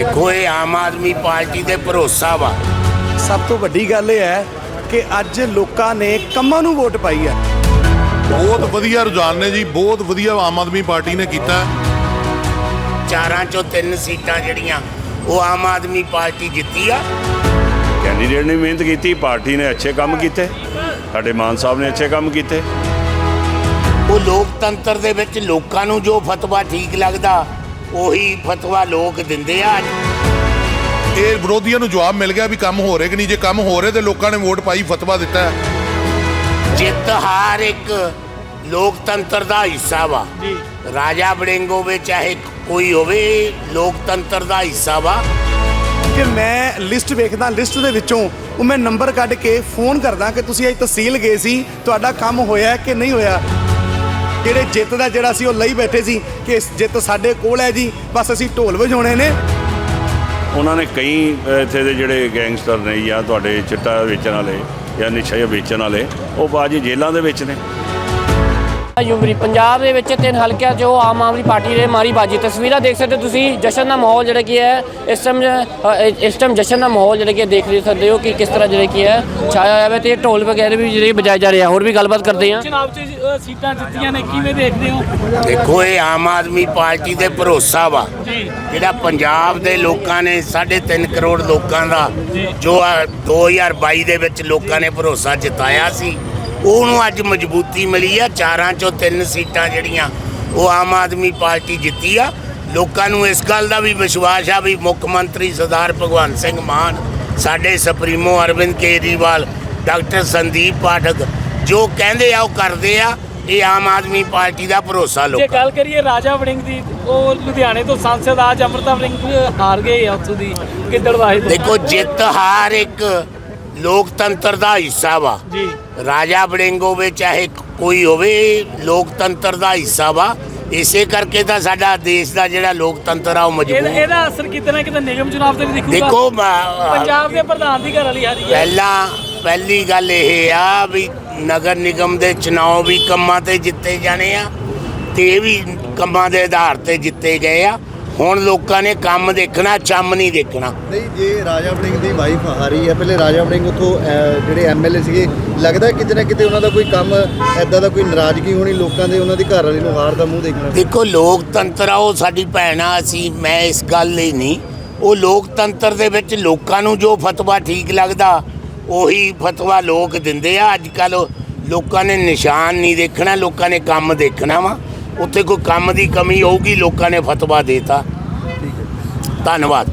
ਦੇਖੋ ਇਹ ਆਮ ਆਦਮੀ ਪਾਰਟੀ ਤੇ ਭਰੋਸਾ ਵਾ। ਸਭ ਤੋਂ ਵੱਡੀ ਗੱਲ ਇਹ ਹੈ ਕਿ ਅੱਜ ਲੋਕਾਂ ਨੇ ਕੰਮਾਂ ਨੂੰ ਵੋਟ ਪਾਈ ਹੈ। ਬਹੁਤ ਵਧੀਆ ਰੁਝਾਨ ਨੇ ਜੀ ਬਹੁਤ ਵਧੀਆ ਆਮ ਆਦਮੀ ਪਾਰਟੀ ਨੇ ਕੀਤਾ। ਚਾਰਾਂ ਚੋਂ ਤਿੰਨ ਸੀਟਾਂ ਜਿਹੜੀਆਂ ਉਹ ਆਮ ਆਦਮੀ ਪਾਰਟੀ ਜਿੱਤੀ ਆ। ਕੈਂਡੀਡੇਟ ਨੇ ਮਿਹਨਤ ਕੀਤੀ ਪਾਰਟੀ ਨੇ ਅੱਛੇ ਕੰਮ ਕੀਤੇ ਸਾਡੇ ਮਾਨ ਸਾਹਿਬ ਨੇ ਅੱਛੇ ਕੰਮ ਕੀਤੇ। ਉਹ ਲੋਕਤੰਤਰ ਦੇ ਵਿੱਚ ਲੋਕਾਂ ਨੂੰ ਜੋ ਫਤਵਾ ਠੀਕ ਲੱਗਦਾ ਉਹੀ ਫਤਵਾ ਲੋਕ ਦਿੰਦੇ ਆ ਇਹ ਵਿਰੋਧੀਆਂ ਨੂੰ ਜਵਾਬ ਮਿਲ ਗਿਆ ਵੀ ਕੰਮ ਹੋ ਰਹੇ ਕਿ ਨਹੀਂ। ਜੇ ਕੰਮ ਹੋ ਰਹੇ ਤੇ ਲੋਕਾਂ ਨੇ ਵੋਟ ਪਾਈ ਫਤਵਾ ਦਿੱਤਾ ਹੈ। ਜਿੱਤ ਹਾਰ ਇੱਕ ਲੋਕਤੰਤਰ ਦਾ ਹਿੱਸਾ ਵਾ। ਰਾਜਾ ਵੜਿੰਗ ਹੋਵੇ ਚਾਹੇ ਕੋਈ ਹੋਵੇ ਲੋਕਤੰਤਰ ਦਾ ਹਿੱਸਾ ਵਾ। ਕਿ ਮੈਂ ਲਿਸਟ ਵੇਖਦਾ ਲਿਸਟ ਦੇ ਵਿੱਚੋਂ ਉਹ ਮੈਂ ਨੰਬਰ ਕੱਢ ਕੇ ਫੋਨ ਕਰਦਾ ਕਿ ਤੁਸੀਂ ਅੱਜ ਤਹਿਸੀਲ ਗਏ ਸੀ ਤੁਹਾਡਾ ਕੰਮ ਹੋਇਆ ਕਿ ਨਹੀਂ ਹੋਇਆ? ਜਿਹੜੇ ਜਿੱਤ ਦਾ ਜਿਹੜਾ ਸੀ ਉਹ ਲਈ ਬੈਠੇ ਸੀ ਕਿ ਇਸ ਜਿੱਤ ਸਾਡੇ ਕੋਲ ਹੈ ਜੀ, ਬਸ ਅਸੀਂ ਢੋਲ ਵਜਾਉਣੇ ਨੇ। ਉਹਨਾਂ ਨੇ ਕਈ ਇੱਥੇ ਦੇ ਜਿਹੜੇ ਗੈਂਗਸਟਰ ਨੇ ਜਾਂ ਤੁਹਾਡੇ ਚਿੱਟਾ ਵੇਚਣ ਵਾਲੇ ਜਾਂ ਨਸ਼ਾ ਵੇਚਣ ਵਾਲੇ, ਉਹ ਬਾਜੀ ਜੇਲ੍ਹਾਂ ਦੇ ਵਿੱਚ ਨੇ। ਯੂਮਰੀ ਪੰਜਾਬ ਦੇ ਵਿੱਚ ਤਿੰਨ ਹਲਕਿਆਂ 'ਚ ਉਹ ਆਮ ਆਦਮੀ ਪਾਰਟੀ ਦੇ ਮਾਰੀ ਬਾਜੀ। ਤਸਵੀਰਾਂ ਦੇਖ ਸਕਦੇ ਹੋ ਤੁਸੀਂ ਜਸ਼ਨ ਦਾ ਮਾਹੌਲ ਜਿਹੜਾ ਕੀ ਹੈ ਇਸ ਟਾਈਮ ਇਸ ਟਾਈਮ ਜਸ਼ਨ ਦਾ ਮਾਹੌਲ ਜਿਹੜਾ ਕੀ ਦੇਖ ਰਹੇ ਸਕਦੇ ਹੋ ਕਿ ਕਿਸ ਤਰ੍ਹਾਂ ਜਿਹੜਾ ਕੀ ਹੈ ਛਾਇਆ ਹੋਇਆ ਹੈ ਤੇ ਢੋਲ ਵਗੈਰਾ ਵੀ ਜਿਹੜੇ ਵਜਾਏ ਜਾ ਰਹੇ। ਆ ਹੋਰ ਵੀ ਗੱਲਬਾਤ ਕਰਦੇ ਆ ਚੁਣਾਵ 'ਚ ਸੀਟਾਂ ਜਿੱਤੀਆਂ ਨੇ ਕਿਵੇਂ ਦੇਖਦੇ ਹੋ? ਦੇਖੋ ਇਹ ਆਮ ਆਦਮੀ ਪਾਰਟੀ ਤੇ ਭਰੋਸਾ ਵਾ। ਜਿਹੜਾ ਪੰਜਾਬ ਦੇ ਲੋਕਾਂ ਨੇ 3.5 ਕਰੋੜ ਲੋਕਾਂ ਦਾ ਜੋ। ਆ 2022 ਦੇ ਵਿੱਚ ਲੋਕਾਂ ਨੇ ਭਰੋਸਾ ਜਿਤਾਇਆ ਸੀ ਉਹਨੂੰ ਅੱਜ ਮਜ਼ਬੂਤੀ ਮਿਲੀ ਆ ਚਾਰਾਂ ਚੋਂ ਤਿੰਨ ਸੀਟਾਂ ਜਿਹੜੀਆਂ ਉਹ ਆਮ ਆਦਮੀ ਪਾਰਟੀ ਜਿੱਤੀ ਆ। ਲੋਕਾਂ ਨੂੰ ਇਸ ਗੱਲ ਦਾ ਵੀ ਵਿਸ਼ਵਾਸ ਆ ਵੀ ਮੁੱਖ ਮੰਤਰੀ ਸਰਦਾਰ ਭਗਵੰਤ ਸਿੰਘ ਮਾਨ ਸਾਡੇ ਸੁਪਰੀਮੋ ਅਰਵਿੰਦ ਕੇਜਰੀਵਾਲ ਡਾਕਟਰ ਸੰਦੀਪ ਪਾਠਕ ਜੋ ਕਹਿੰਦੇ ਆ ਉਹ ਕਰਦੇ ਆ। ਇਹ ਆਮ ਆਦਮੀ ਪਾਰਟੀ ਦਾ ਭਰੋਸਾ ਜੇ ਲੋਕਾਂ ਗੱਲ ਕਰੀਏ ਰਾਜਾ ਵੜਿੰਗ ਦੀ ਉਹ ਲੁਧਿਆਣੇ ਤੋਂ ਸੰਸਦ ਅੱਜ ਅੰਮ੍ਰਿਤਾ ਵੜਿੰਗ ਹਾਰ ਗਏ ਆ ਉੱਥੋਂ ਦੀ ਗਿੱਦੜਵਾਹੀ ਤੋਂ। ਦੇਖੋ ਜਿੱਤ ਹਾਰ ਇੱਕ ਲੋਕਤੰਤਰ ਦਾ ਹਿੱਸਾ ਵਾ। ਜੀ। ਰਾਜਾ ਵੜਿੰਗ ਹੋਵੇ ਚਾਹੇ ਕੋਈ ਹੋਵੇ ਲੋਕਤੰਤਰ ਦਾ ਹਿੱਸਾ ਵਾ। ਇਸੇ ਕਰਕੇ ਤਾਂ ਸਾਡਾ ਦੇਸ਼ ਦਾ ਜਿਹੜਾ ਲੋਕਤੰਤਰ ਆ ਉਹ ਇਹਦਾ ਮਜ਼ਬੂਤ। ਇਹਦਾ ਅਸਰ ਕਿਤੇ ਨਾ ਕਿਤੇ ਨਿਗਮ ਚੁਣਾਵ ਤੇ ਵੀ ਦਿਖੂਗਾ। ਦੇਖੋ ਮ- ਪੰਜਾਬ ਦੇ ਪ੍ਰਧਾਨ ਦੀ ਘਰ ਵਾਲੀ ਹਾਰੀ ਹੈ ਪਹਿਲਾਂ ਪਹਿਲੀ ਗੱਲ ਇਹ ਆ ਵੀ ਨਗਰ ਨਿਗਮ ਦੇ ਚੁਣਾਵ ਵੀ ਕੰਮਾਂ ਤੇ ਜਿੱਤੇ ਜਾਣੇ ਆ ਤੇ ਇਹ ਵੀ ਕੰਮਾਂ ਦੇ ਆਧਾਰ ਤੇ ਜਿੱਤੇ ਗਏ ਆ। ਹੁਣ ਲੋਕਾਂ ਨੇ ਕੰਮ ਦੇਖਣਾ ਚੰਮ ਨਹੀਂ ਦੇਖਣਾ। ਨਹੀਂ ਜੇ ਰਾਜਾ ਵੜਿੰਗ ਦੀ ਵਾਈਫ ਹਾਰੀ ਹੈ ਪਹਿਲੇ ਰਾਜਾ ਵੜਿੰਗ ਉਥੋਂ ਜਿਹੜੇ ਐਮਐਲਏ ਸੀਗੇ ਲੱਗਦਾ ਕਿਤੇ ਨਾ ਕਿਤੇ ਉਹਨਾਂ ਦਾ ਕੋਈ ਕੰਮ ਐਦਾਂ ਦਾ ਕੋਈ ਨਾਰਾਜ਼ਗੀ ਹੋਣੀ ਲੋਕਾਂ ਦੇ ਉਹਨਾਂ ਦੀ ਘਰ ਵਾਲੀ ਨੂੰ ਹਾਰ ਦਾ ਮੂੰਹ ਦੇਖਣਾ ਦੇਖੋ ਲੋਕਤੰਤਰ ਆ ਉਹ ਸਾਡੀ ਭੈਣ ਅਸੀਂ ਮੈਂ ਇਸ ਗੱਲ ਲਈ ਨਹੀਂ। ਉਹ ਲੋਕਤੰਤਰ ਦੇ ਵਿੱਚ ਲੋਕਾਂ ਨੂੰ ਜੋ ਫਤਵਾ ਠੀਕ ਲੱਗਦਾ ਉਹੀ ਫਤਵਾ ਲੋਕ ਦਿੰਦੇ ਆ। ਅੱਜ ਕੱਲ ਲੋਕਾਂ ਨੇ ਨਿਸ਼ਾਨ ਨਹੀਂ ਦੇਖਣਾ ਲੋਕਾਂ ਨੇ ਕੰਮ ਦੇਖਣਾ ਵਾ। ਉੱਥੇ ਕੋਈ ਕੰਮ ਦੀ ਕਮੀ ਹੋਊਗੀ ਲੋਕਾਂ ਨੇ ਫਤਵਾ ਦੇਤਾ। ਧੰਨਵਾਦ।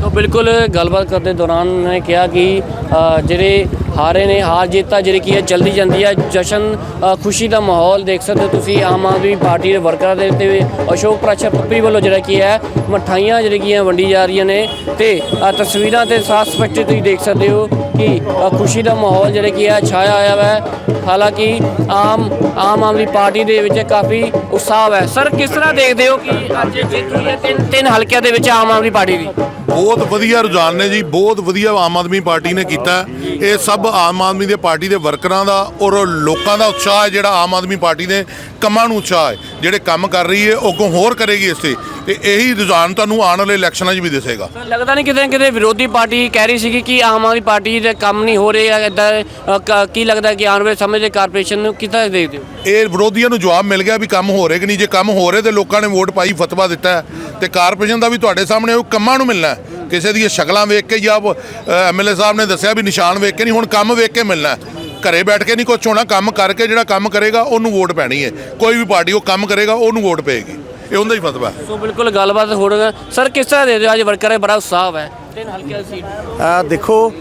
ਤਾਂ ਬਿਲਕੁਲ ਗੱਲਬਾਤ ਕਰਦੇ ਦੌਰਾਨ ਉਹਨਾਂ ਨੇ ਕਿਹਾ ਕਿ ਅ, ਜਿਹੜੇ ਹਾਰੇ ਨੇ, ਹਾਰ ਜਿੱਤ ਤਾਂ ਜਿਹੜੀ ਕੀ ਹੈ ਜਲਦੀ ਜਾਂਦੀ ਹੈ। ਜਸ਼ਨ ਖੁਸ਼ੀ ਦਾ ਮਾਹੌਲ ਦੇਖ ਸਕਦੇ ਹੋ ਤੁਸੀਂ, ਆਮ ਆਦਮੀ ਪਾਰਟੀ ਦੇ ਵਰਕਰਾਂ ਦੇ ਉੱਤੇ ਅਸ਼ੋਕ ਪ੍ਰਾਚਾ ਪੱਪੀ ਵੱਲੋਂ ਜਿਹੜਾ ਕੀ ਹੈ, ਮਠਾਈਆਂ ਜਿਹੜੀ ਕੀ ਹੈ, ਵੰਡੀ ਜਾ ਰਹੀਆਂ ਨੇ। ਤੇ ਤਸਵੀਰਾਂ ਤੇ ਸਾਫ਼ ਸਪਸ਼ਟ ਤੁਸੀਂ ਦੇਖ ਸਕਦੇ ਹੋ ਕਿ ਖੁਸ਼ੀ ਦਾ ਮਾਹੌਲ ਜਿਹੜਾ ਕੀ ਹੈ, ਛਾਇਆ ਹੋਇਆ ਹੈ ਹਾਲਾਂਕਿ, ਆਮ ਆਮ ਆਦਮੀ ਪਾਰਟੀ ਦੇ ਵਿੱਚ ਕਾਫੀ ਉਤਸ਼ਾਹ ਹੈ। ਸਰ ਕਿਸ ਤਰ੍ਹਾਂ ਦੇਖਦੇ ਹੋ ਕਿ ਅੱਜ ਜਿੱਤ ਹੋਈ ਹੈ, ਤਿੰਨ ਤਿੰਨ ਹਲਕਿਆਂ ਦੇ ਵਿੱਚ ਆਮ ਆਦਮੀ ਪਾਰਟੀ ਦੀ? ਬਹੁਤ ਵਧੀਆ ਰੁਝਾਨ ਨੇ ਜੀ, ਬਹੁਤ ਵਧੀਆ ਆਮ ਆਦਮੀ ਪਾਰਟੀ ਨੇ ਕੀਤਾ। ਇਹ ਸਭ ਆਮ ਆਦਮੀ ਦੇ ਪਾਰਟੀ ਦੇ ਵਰਕਰਾਂ ਦਾ ਔਰ ਲੋਕਾਂ ਦਾ ਉਤਸ਼ਾਹ ਹੈ ਜਿਹੜਾ ਆਮ ਆਦਮੀ ਪਾਰਟੀ ਦੇ ਕੰਮਾਂ ਨੂੰ ਉਤਸ਼ਾਹ ਹੈ ਜਿਹੜੇ ਕੰਮ ਕਰ ਰਹੀ ਹੈ ਉਹ ਅੱਗੋਂ ਹੋਰ ਕਰੇਗੀ ਇਸ ਤੇ। ਤੇ ਇਹੀ ਰੁਝਾਨ ਤੁਹਾਨੂੰ ਆਉਣ ਵਾਲੇ ਇਲੈਕਸ਼ਨਾਂ 'ਚ ਵੀ ਦਿਸੇਗਾ। ਲੱਗਦਾ ਨਹੀਂ ਕਿਤੇ ਕਿਤੇ ਵਿਰੋਧੀ ਪਾਰਟੀ ਕਹਿ ਰਹੀ ਸੀਗੀ ਕਿ ਆਮ ਆਦਮੀ ਪਾਰਟੀ ਦੇ ਕੰਮ ਨਹੀਂ ਹੋ ਰਹੇ ਆ ਇਦਾਂ ਕੀ ਲੱਗਦਾ ਕਿ ਆਉਣ ਵਾਲੇ ਸਮੇਂ ਦੇ ਕਾਰਪੋਰੇਸ਼ਨ ਨੂੰ ਕਿੱਦਾਂ ਦੇਖਦੇ ਹੋ? ਇਹ ਵਿਰੋਧੀਆਂ ਨੂੰ ਜਵਾਬ ਮਿਲ ਗਿਆ ਵੀ ਕੰਮ ਹੋ ਰਹੇ ਕਿ ਨਹੀਂ। ਜੇ ਕੰਮ ਹੋ ਰਹੇ ਤੇ ਲੋਕਾਂ ਨੇ ਵੋਟ ਪਾਈ ਫਤਵਾ ਦਿੱਤਾ ਤੇ ਕਾਰਪੋਰੇਸ਼ਨ ਦਾ ਵੀ ਤੁਹਾਡੇ ਸਾਹਮਣੇ ਉਹ ਕੰਮਾਂ ਨੂੰ ਮਿਲਣਾ ਹੈ। ਕਿਸੇ ਦੀਆਂ ਸ਼ਕਲਾਂ ਵੇਖ ਕੇ ਜਾਂ ਐਮਐਲਏ ਸਾਹਿਬ ਨੇ ਦੱਸਿਆ ਵੀ ਨਿਸ਼ਾਨ ਵੇਖ ਕੇ ਨਹੀਂ ਹੁਣ ਕੰਮ ਵੇਖ ਕੇ ਮਿਲਣਾ ਘਰੇ ਬੈਠ ਕੇ ਨਹੀਂ ਕੁਛ ਹੋਣਾ ਕੰਮ ਕਰਕੇ ਜਿਹੜਾ ਕੰਮ ਕਰੇਗਾ ਉਹਨੂੰ ਵੋਟ ਪੈਣੀ ਹੈ। ਕੋਈ ਵੀ ਪਾਰਟੀ ਉਹ ਕੰਮ ਕਰੇਗਾ ਉਹਨੂੰ ਵੋਟ ਪਏਗੀ। ਇਹ ਉਹਦਾ ਹੀ ਫਤਵਾ। ਸੋ ਬਿਲਕੁਲ ਗੱਲਬਾਤ ਹੋ ਰਹੀ ਹੈ ਸਰ ਕਿਸ ਤਰ੍ਹਾਂ ਦੇ ਦਿਓ? ਅੱਜ ਵਰਕਰ ਹੈ ਬੜਾ ਉਤਸ਼ਾਹ ਹੈ। ਤਿੰਨ ਹਲਕੇ ਸੀਟ। ਆ ਦੇਖੋ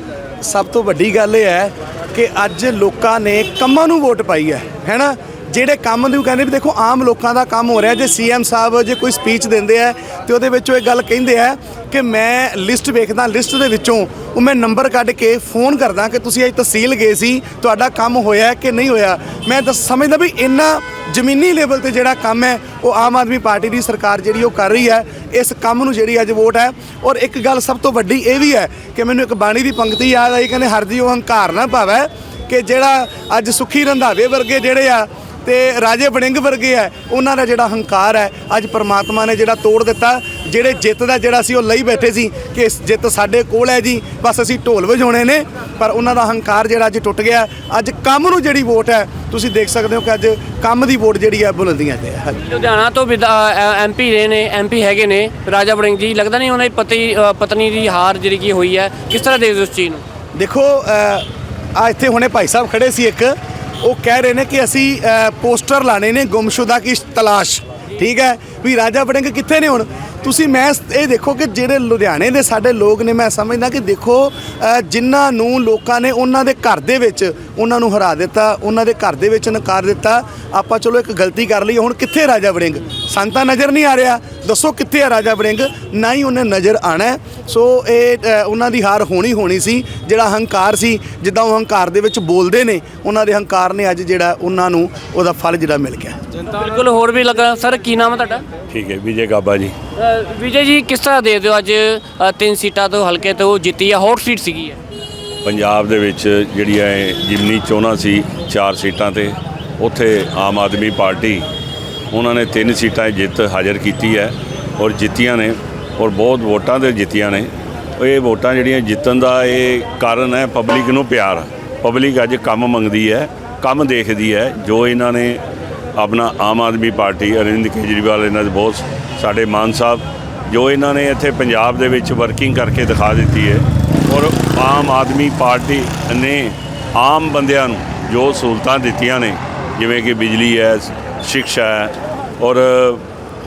ਸਭ ਤੋਂ ਵੱਡੀ ਗੱਲ ਇਹ ਹੈ ਕਿ ਅੱਜ ਲੋਕਾਂ ਨੇ ਕੰਮਾਂ ਨੂੰ ਵੋਟ ਪਾਈ ਹੈ ਹੈਨਾ ਜਿਹੜੇ ਕੰਮ ਨੂੰ ਕਹਿੰਦੇ ਵੀ ਦੇਖੋ, ਆਮ ਲੋਕਾਂ ਦਾ ਕੰਮ ਹੋ ਰਿਹਾ ਜੇ ਸੀਐਮ ਸਾਹਿਬ ਜੇ ਕੋਈ ਸਪੀਚ ਦਿੰਦੇ ਆ ਤੇ ਉਹਦੇ ਵਿੱਚੋਂ ਇਹ ਗੱਲ ਕਹਿੰਦੇ ਆ ਕਿ ਮੈਂ ਲਿਸਟ ਵੇਖਦਾ ਲਿਸਟ ਦੇ ਵਿੱਚੋਂ ਉਹ ਮੈਂ ਨੰਬਰ ਕੱਢ ਕੇ ਫੋਨ ਕਰਦਾ ਕਿ ਤੁਸੀਂ ਅੱਜ ਤਹਿਸੀਲ ਗਏ ਸੀ, ਤੁਹਾਡਾ ਕੰਮ ਹੋਇਆ ਕਿ ਨਹੀਂ ਹੋਇਆ? ਮੈਂ ਤਾਂ ਸਮਝਦਾ ਵੀ ਇੰਨਾ ਜ਼ਮੀਨੀ ਲੈਵਲ ਤੇ ਜਿਹੜਾ ਕੰਮ ਹੈ, ਉਹ ਆਮ ਆਦਮੀ ਪਾਰਟੀ ਦੀ ਸਰਕਾਰ ਜਿਹੜੀ ਉਹ ਕਰ ਰਹੀ ਹੈ, ਇਸ ਕੰਮ ਨੂੰ ਜਿਹੜੀ ਅੱਜ ਵੋਟ ਹੈ। ਔਰ ਇੱਕ ਗੱਲ ਸਭ ਤੋਂ ਵੱਡੀ ਇਹ ਵੀ ਹੈ ਕਿ ਮੈਨੂੰ ਇੱਕ ਬਾਣੀ ਦੀ ਪੰਕਤੀ ਯਾਦ ਆਈ, ਕਹਿੰਦੇ ਹਰਦੀ ਉਹ ਹੰਕਾਰ ਨਾ ਭਾਵੈ ਕਿ ਜਿਹੜਾ ਅੱਜ ਸੁਖੀ ਰੰਧਾਵੇ ਵਰਗੇ ਜਿਹੜੇ ਆ ਤੇ ਰਾਜੇ ਵੜਿੰਗ ਵਰਗੇ ਹੈ ਉਹਨਾਂ ਦਾ ਜਿਹੜਾ ਹੰਕਾਰ ਹੈ ਅੱਜ ਪ੍ਰਮਾਤਮਾ ਨੇ ਜਿਹੜਾ ਤੋੜ ਦਿੱਤਾ ਜਿਹੜੇ ਜਿੱਤ ਦਾ ਜਿਹੜਾ ਸੀ ਉਹ ਲਈ ਬੈਠੇ ਸੀ ਕਿ ਇਸ ਜਿੱਤ ਸਾਡੇ ਕੋਲ ਹੈ ਜੀ ਬਸ ਅਸੀਂ ਢੋਲ ਵਜਾਉਣੇ ਨੇ ਪਰ ਉਹਨਾਂ ਦਾ ਹੰਕਾਰ ਜਿਹੜਾ ਅੱਜ ਟੁੱਟ ਗਿਆ ਅੱਜ ਕੰਮ ਨੂੰ ਜਿਹੜੀ ਵੋਟ ਹੈ ਤੁਸੀਂ ਦੇਖ ਸਕਦੇ ਹੋ ਕਿ ਅੱਜ ਕੰਮ ਦੀ ਵੋਟ ਜਿਹੜੀ ਹੈ ਬੁਲੰਦੀਆਂ ਤੇ ਹੈ ਲੁਧਿਆਣਾ ਤੋਂ ਐਮਪੀ ਰਹੇ ਨੇ ਐਮਪੀ ਹੈਗੇ ਨੇ ਰਾਜਾ ਵੜਿੰਗ ਜੀ ਲੱਗਦਾ ਨਹੀਂ ਉਹਨਾਂ ਦੀ ਪਤੀ ਪਤਨੀ ਦੀ ਹਾਰ ਜਿਹੜੀ ਕੀ ਹੋਈ ਹੈ ਕਿਸ ਤਰ੍ਹਾਂ ਦੇਖਦੇ ਹੋ ਉਸ ਚੀਜ਼ ਨੂੰ? ਦੇਖੋ ਆ ਇੱਥੇ ਹੁਣੇ ਭਾਈ ਸਾਹਿਬ ਖੜੇ ਸੀ ਇੱਕ ਉਹ ਕਹਿ ਰਹੇ ਨੇ ਕਿ ਅਸੀਂ ਪੋਸਟਰ ਲਾਣੇ ਨੇ ਗੁੰਮਸ਼ੁਦਾ ਕੀ ਤਲਾਸ਼। ਠੀਕ ਹੈ? ਵੀ ਰਾਜਾ ਵੜਿੰਗ ਕਿੱਥੇ ਨੇ ਹੁਣ? ਤੁਸੀਂ ਮੈਂ ਇਹ ਦੇਖੋ ਕਿ ਜਿਹੜੇ ਲੁਧਿਆਣੇ ਦੇ ਸਾਡੇ ਲੋਕ ਨੇ ਮੈਂ ਸਮਝਦਾ ਕਿ ਦੇਖੋ ਜਿਨ੍ਹਾਂ ਨੂੰ ਲੋਕਾਂ ਨੇ ਉਹਨਾਂ ਦੇ ਘਰ ਦੇ ਵਿੱਚ ਉਹਨਾਂ ਨੂੰ ਹਰਾ ਦਿੱਤਾ ਉਹਨਾਂ ਦੇ ਘਰ ਦੇ ਵਿੱਚ ਨਕਾਰ ਦਿੱਤਾ ਆਪਾਂ ਚਲੋ ਇੱਕ ਗਲਤੀ ਕਰ ਲਈ ਹੁਣ ਕਿੱਥੇ ਰਾਜਾ ਵੜਿੰਗ? ਸਾਨੂੰ ਤਾਂ ਨਜ਼ਰ ਨਹੀਂ ਆ ਰਿਹਾ। ਦੱਸੋ ਕਿੱਥੇ ਆ ਰਾਜਾ ਵੜਿੰਗ? ਨਾ ਹੀ ਉਹਨੇ ਨਜ਼ਰ ਆਣਾ। ਹੈ। ਸੋ ਇਹ ਉਹਨਾਂ ਦੀ ਹਾਰ ਹੋਣੀ ਹੋਣੀ ਸੀ ਜਿਹੜਾ ਹੰਕਾਰ ਸੀ ਜਿੱਦਾਂ ਉਹ ਹੰਕਾਰ ਦੇ ਵਿੱਚ ਬੋਲਦੇ ਨੇ ਉਹਨਾਂ ਦੇ ਹੰਕਾਰ ਨੇ ਅੱਜ ਜਿਹੜਾ ਉਹਨਾਂ ਨੂੰ ਉਹਦਾ ਫਲ ਜਿਹੜਾ ਮਿਲ ਗਿਆ। ਬਿਲਕੁਲ ਹੋਰ ਵੀ ਲੱਗਾ। ਸਰ ਕੀ ਨਾਮ ਹੈ ਤੁਹਾਡਾ? ਠੀਕ ਹੈ ਵਿਜੇ ਗਾਬਾ ਜੀ। ਵਿਜੇ ਜੀ, ਕਿਸ ਤਰ੍ਹਾਂ ਦੇ ਦਿਓ ਅੱਜ ਤਿੰਨ ਸੀਟਾਂ ਤੋਂ ਹਲਕੇ ਤੋਂ ਜਿੱਤੀ ਹੈ ਹੌਟ ਸੀਟ ਸੀਗੀ ਹੈ ਪੰਜਾਬ ਦੇ ਵਿੱਚ ਜਿਹੜੀ ਹੈ ਜਿਮਨੀ ਚੋਣਾਂ ਸੀ ਚਾਰ ਸੀਟਾਂ ਤੇ, ਉੱਥੇ ਆਮ ਆਦਮੀ ਪਾਰਟੀ ਉਹਨਾਂ ਨੇ ਤਿੰਨ ਸੀਟਾਂ ਜਿੱਤ ਹਾਜ਼ਰ ਕੀਤੀ ਹੈ ਔਰ ਜਿੱਤੀਆਂ ਨੇ ਔਰ ਬਹੁਤ ਵੋਟਾਂ ਤੇ ਜਿੱਤੀਆਂ ਨੇ। ਇਹ ਵੋਟਾਂ ਜਿਹੜੀਆਂ ਜਿੱਤਣ ਦਾ ਇਹ ਕਾਰਨ ਹੈ ਪਬਲਿਕ ਨੂੰ ਪਿਆਰ ਪਬਲਿਕ ਅੱਜ ਕੰਮ ਮੰਗਦੀ ਹੈ ਕੰਮ ਦੇਖਦੀ ਹੈ ਜੋ ਇਹਨਾਂ ਨੇ ਆਪਣਾ ਆਮ ਆਦਮੀ ਪਾਰਟੀ, ਅਰਵਿੰਦ ਕੇਜਰੀਵਾਲ, ਇਹਨਾਂ ਦੇ ਬਹੁਤ ਸਾਡੇ ਮਾਨ ਸਾਹਿਬ, ਜੋ ਇਹਨਾਂ ਨੇ ਇੱਥੇ ਪੰਜਾਬ ਦੇ ਵਿੱਚ ਵਰਕਿੰਗ ਕਰਕੇ ਦਿਖਾ ਦਿੱਤੀ ਹੈ। ਔਰ ਆਮ ਆਦਮੀ ਪਾਰਟੀ ਨੇ ਆਮ ਬੰਦਿਆਂ ਨੂੰ ਜੋ ਸਹੂਲਤਾਂ ਦਿੱਤੀਆਂ ਨੇ, ਜਿਵੇਂ ਕਿ ਬਿਜਲੀ ਹੈ ਸਿੱਖਿਆ ਹੈ, ਔਰ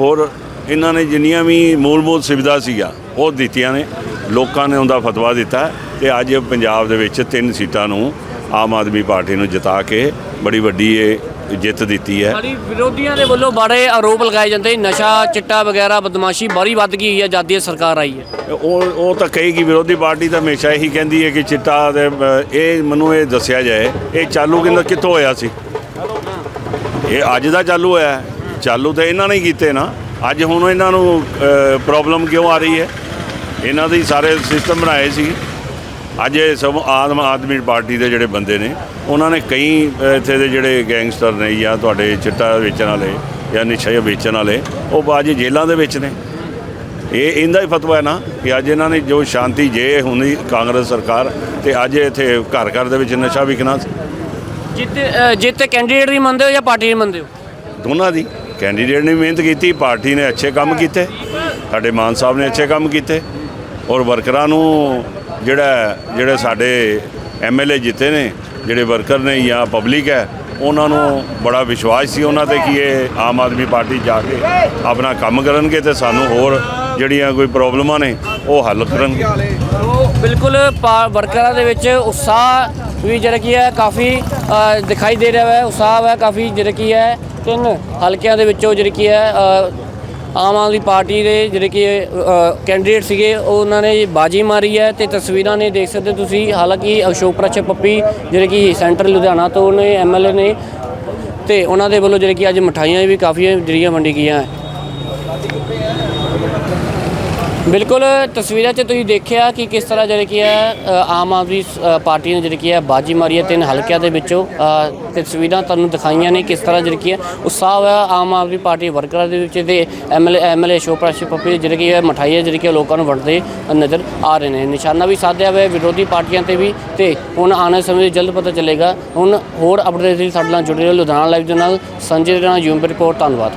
ਹੋਰ ਇਹਨਾਂ ਨੇ ਜਿੰਨੀਆਂ ਵੀ ਮੂਲ ਮੂਲ ਸੁਵਿਧਾ ਸੀਗਾ ਉਹ ਦਿੱਤੀਆਂ ਨੇ। ਲੋਕਾਂ ਨੇ ਉਹਦਾ ਫਤਵਾ ਦਿੱਤਾ ਹੈ ਤੇ ਅੱਜ ਪੰਜਾਬ ਦੇ ਵਿੱਚ ਤਿੰਨ ਸੀਟਾਂ ਨੂੰ ਆਮ ਆਦਮੀ ਪਾਰਟੀ ਨੂੰ ਜਿਤਾ ਕੇ ਬੜੀ ਵੱਡੀ ਇਹ ਜਿੱਤ ਦਿੱਤੀ ਹੈ। ਸਾਡੀ ਵਿਰੋਧੀਆਂ ਦੇ ਵੱਲੋਂ ਬੜੇ ਆਰੋਪ ਲਗਾਏ ਜਾਂਦੇ ਨਸ਼ਾ ਚਿੱਟਾ ਵਗੈਰਾ ਬਦਮਾਸ਼ੀ ਬੜੀ ਵੱਧ ਗਈ ਹੈ ਜਦ ਦੀ ਸਰਕਾਰ ਆਈ ਹੈ। ਉਹ ਉਹ ਤਾਂ ਕਹੇਗੀ ਵਿਰੋਧੀ ਪਾਰਟੀ ਤਾਂ ਹਮੇਸ਼ਾ ਇਹੀ ਕਹਿੰਦੀ ਹੈ ਕਿ ਚਿੱਟਾ ਅ, ਇਹ ਮੈਨੂੰ ਇਹ ਦੱਸਿਆ ਜਾਏ ਇਹ ਚਾਲੂ ਕਿੰਨਾ ਕਿੱਥੋਂ ਹੋਇਆ ਸੀ? ਇਹ ਅੱਜ ਦਾ ਚਾਲੂ ਹੋਇਆ ਹੈ। ਚਾਲੂ ਤਾਂ ਇਹਨਾਂ ਨੇ ਹੀ ਕੀਤੇ ਨਾ। ਅੱਜ ਹੁਣ ਇਹਨਾਂ ਨੂੰ ਪ੍ਰੋਬਲਮ ਕਿਉਂ ਆ ਰਹੀ ਹੈ? ਇਹਨਾਂ ਦੇ ਸਾਰੇ ਸਿਸਟਮ ਬਣਾਏ ਸੀ। ਅੱਜ ਇਹ ਸਭ ਆਦਮ ਆਦਮੀ ਪਾਰਟੀ ਦੇ ਜਿਹੜੇ ਬੰਦੇ ਨੇ ਉਹਨਾਂ ਨੇ ਕਈ ਇੱਥੇ ਦੇ ਜਿਹੜੇ ਗੈਂਗਸਟਰ ਨੇ ਜਾਂ ਤੁਹਾਡੇ ਚਿੱਟਾ ਵੇਚਣ ਵਾਲੇ ਜਾਂ ਨਸ਼ਾ ਵੇਚਣ ਵਾਲੇ ਉਹ ਅੱਜ ਜੇਲ੍ਹਾਂ ਦੇ ਵਿੱਚ ਨੇ। ਇਹ ਇਹਦਾ ਹੀ ਫਤਵਾ ਹੈ ਨਾ ਕਿ ਅੱਜ ਇਹਨਾਂ ਨੇ ਜੋ ਸ਼ਾਂਤੀ ਜੇ ਹੁੰਦੀ ਕਾਂਗਰਸ ਸਰਕਾਰ ਤੇ ਅੱਜ ਇੱਥੇ ਘਰ ਘਰ ਦੇ ਵਿੱਚ ਨਸ਼ਾ ਵਿਕਣਾ। ਸੀ ਜਿੱਤ ਜਿੱਤ ਕੈਂਡੀਡੇਟ ਦੀ ਮੰਨਦੇ ਹੋ ਜਾਂ ਪਾਰਟੀ ਦੀ ਮੰਨਦੇ ਹੋ? ਦੋਨਾਂ ਦੀ। ਕੈਂਡੀਡੇਟ ਨੇ ਮਿਹਨਤ ਕੀਤੀ ਪਾਰਟੀ ਨੇ ਅੱਛੇ ਕੰਮ ਕੀਤੇ। ਸਾਡੇ ਮਾਨ ਸਾਹਿਬ ਨੇ ਅੱਛੇ ਕੰਮ ਕੀਤੇ। ਔਰ ਵਰਕਰਾਂ ਨੂੰ ਜਿਹੜਾ ਜਿਹੜੇ ਸਾਡੇ ਐਮਐਲਏ ਜਿੱਤੇ ਨੇ ਜਿਹੜੇ ਵਰਕਰ ਨੇ ਜਾਂ ਪਬਲਿਕ ਹੈ, ਉਹਨਾਂ ਨੂੰ ਬੜਾ ਵਿਸ਼ਵਾਸ ਸੀ ਉਹਨਾਂ ਤੇ ਕਿ ਇਹ ਆਮ ਆਦਮੀ ਪਾਰਟੀ ਜਾ ਕੇ ਆਪਣਾ ਕੰਮ ਕਰਨਗੇ ਤੇ ਸਾਨੂੰ ਹੋਰ ਜਿਹੜੀਆਂ ਕੋਈ ਪ੍ਰੋਬਲਮਾਂ ਨੇ, ਉਹ ਹੱਲ ਕਰਨਗੇ। ਬਿਲਕੁਲ, ਪਾ- ਵਰਕਰਾਂ ਦੇ ਵਿੱਚ ਉਤਸ਼ਾਹ ਵੀ ਜਿਹੜਾ ਕੀ ਹੈ, ਕਾਫੀ ਦਿਖਾਈ ਦੇ ਰਿਹਾ ਹੈ। ਉਤਸ਼ਾਹ ਹੈ ਕਾਫੀ ਜਿਹੜਾ ਕੀ ਹੈ, ਤਿੰਨ ਹਲਕਿਆਂ ਦੇ ਵਿੱਚੋਂ ਜਿਹੜੀ ਕੀ ਹੈ ਆਮ ਆਦਮੀ ਪਾਰਟੀ ਦੇ ਜਿਹੜੇ ਕਿ ਕੈਂਡੀਡੇਟ ਸੀਗੇ ਉਹ ਉਹਨਾਂ ਨੇ ਬਾਜੀ ਮਾਰੀ ਹੈ ਤੇ ਤਸਵੀਰਾਂ ਨੇ ਦੇਖ ਸਕਦੇ ਹੋ ਤੁਸੀਂ। ਹਾਲਾਂਕਿ ਅਸ਼ੋਕ ਪ੍ਰਚੇ ਪੱਪੀ ਜਿਹੜੇ ਕਿ ਸੈਂਟਰ ਲੁਧਿਆਣਾ ਤੋਂ ਨੇ ਐਮਐਲਏ ਨੇ, ਤੇ ਉਹਨਾਂ ਦੇ ਵੱਲੋਂ ਜਿਹੜੇ ਕਿ ਅੱਜ ਮਠਾਈਆਂ ਵੀ ਕਾਫੀ ਜਿਹੜੀਆਂ ਵੰਡੀ ਗਈਆਂ ਹੈ ਬਿਲਕੁਲ ਤਸਵੀਰਾਂ 'ਚ ਤੁਸੀਂ ਦੇਖਿਆ ਕਿ ਕਿਸ ਤਰ੍ਹਾਂ ਜਿਹੜੀ ਕੀ ਹੈ ਅ, ਆਮ ਆਦਮੀ ਅ, ਪਾਰਟੀ ਨੇ ਜਿਹੜੀ ਕੀ ਹੈ ਬਾਜੀ ਮਾਰੀ ਹੈ ਤਿੰਨ ਹਲਕਿਆਂ ਦੇ ਵਿੱਚੋਂ। ਅ, ਤਸਵੀਰਾਂ ਤੁਹਾਨੂੰ ਦਿਖਾਈਆਂ ਨੇ ਕਿਸ ਤਰ੍ਹਾਂ ਜਿਹੜੀ ਕੀ ਹੈ ਉਤਸ਼ਾਹ ਹੋਇਆ ਆਮ ਆਦਮੀ ਪਾਰਟੀ ਵਰਕਰਾਂ ਦੇ ਵਿੱਚ ਤੇ ਐਮਐਲਏ ਐਮਐਲਏ ਸ਼ੋਪਰਾ ਪੱਪੀ ਜਿਹੜੀ ਕੀ ਹੈ ਮਠਾਈਆਂ ਜਿਹੜੀ ਕਿ ਲੋਕਾਂ ਨੂੰ ਵੰਡਦੇ ਨਜ਼ਰ ਆ ਰਹੇ ਨੇ। ਨਿਸ਼ਾਨਾ ਵੀ ਸਾਧਿਆ ਹੋਇਆ ਹੈ ਵਿਰੋਧੀ ਪਾਰਟੀਆਂ ਤੇ ਵੀ ਤੇ ਹੁਣ ਆਉਣ ਵਾਲੇ ਸਮੇਂ ਵਿੱਚ ਜਲਦ ਪਤਾ ਚੱਲੇਗਾ। ਹੁਣ ਹੋਰ ਅਪਡੇਟ ਲਈ ਸਾਡੇ ਨਾਲ ਜੁੜੇ ਰਹੋ ਲੁਧਿਆਣਾ ਲਾਈਵ ਦੇ ਨਾਲ। ਸੰਜੇ ਦੇ ਨਾਲ ਯੂਮ ਰਿਪੋਰਟ ਧੰਨਵਾਦ।